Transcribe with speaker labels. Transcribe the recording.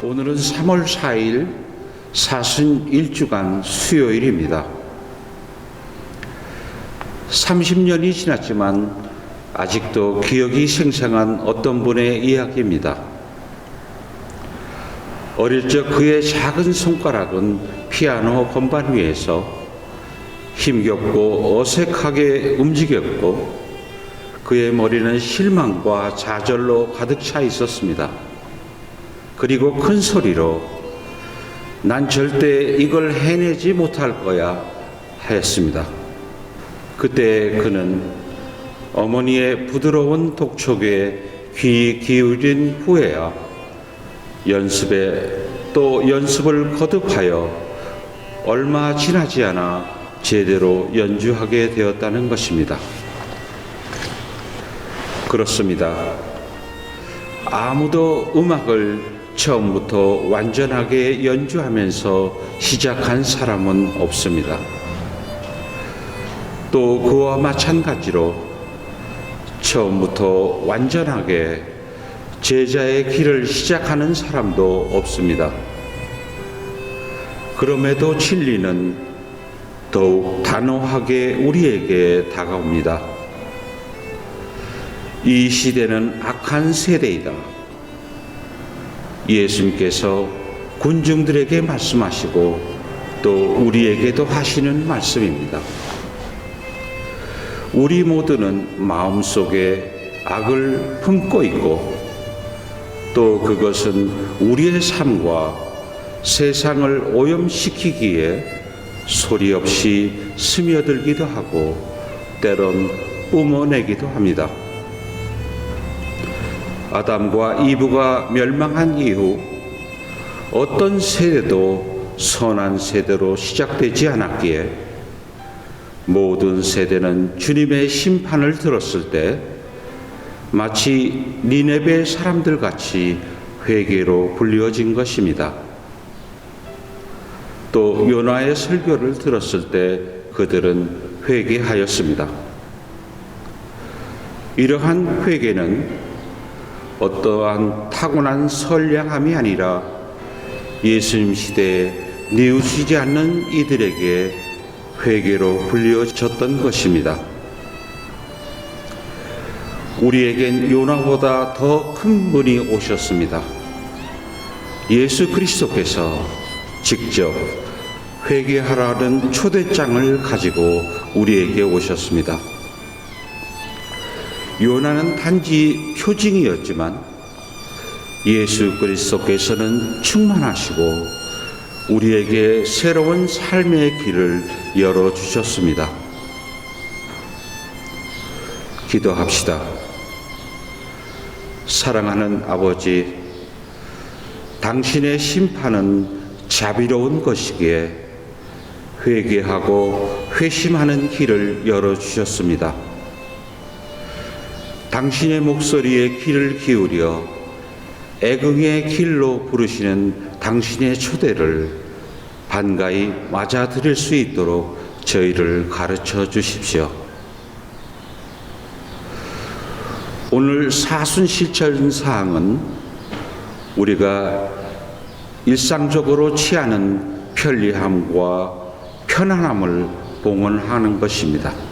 Speaker 1: 오늘은 3월 4일 사순 1주간 수요일입니다. 30년이 지났지만 아직도 기억이 생생한 어떤 분의 이야기입니다. 어릴 적 그의 작은 손가락은 피아노 건반 위에서 힘겹고 어색하게 움직였고 그의 머리는 실망과 좌절로 가득 차 있었습니다. 그리고 큰 소리로 난 절대 이걸 해내지 못할 거야 하였습니다. 그때 그는 어머니의 부드러운 독촉에 귀 기울인 후에야 연습에 또 연습을 거듭하여 얼마 지나지 않아 제대로 연주하게 되었다는 것입니다. 그렇습니다. 아무도 음악을 처음부터 완전하게 연주하면서 시작한 사람은 없습니다. 또 그와 마찬가지로 처음부터 완전하게 제자의 길을 시작하는 사람도 없습니다. 그럼에도 진리는 더욱 단호하게 우리에게 다가옵니다. 이 시대는 악한 세대이다. 예수님께서 군중들에게 말씀하시고 또 우리에게도 하시는 말씀입니다. 우리 모두는 마음속에 악을 품고 있고 또 그것은 우리의 삶과 세상을 오염시키기에 소리 없이 스며들기도 하고 때론 뿜어내기도 합니다. 아담과 이브가 멸망한 이후 어떤 세대도 선한 세대로 시작되지 않았기에 모든 세대는 주님의 심판을 들었을 때 마치 니네베 사람들 같이 회개로 불리어진 것입니다. 또 요나의 설교를 들었을 때 그들은 회개하였습니다. 이러한 회개는 어떠한 타고난 선량함이 아니라 예수님 시대에 뉘우치지 않는 이들에게 회개로 불려졌던 것입니다. 우리에겐 요나보다 더 큰 분이 오셨습니다. 예수 그리스도께서 직접 회개하라는 초대장을 가지고 우리에게 오셨습니다. 요나는 단지 표징이었지만 예수 그리스도께서는 충만하시고 우리에게 새로운 삶의 길을 열어 주셨습니다. 기도합시다. 사랑하는 아버지, 당신의 심판은 자비로운 것이기에 회개하고 회심하는 길을 열어 주셨습니다. 당신의 목소리에 귀를 기울여 애긍의 길로 부르시는 당신의 초대를 반가이 맞아들일 수 있도록 저희를 가르쳐 주십시오. 오늘 사순 실천 사항은 우리가 일상적으로 취하는 편리함과 편안함을 봉헌하는 것입니다.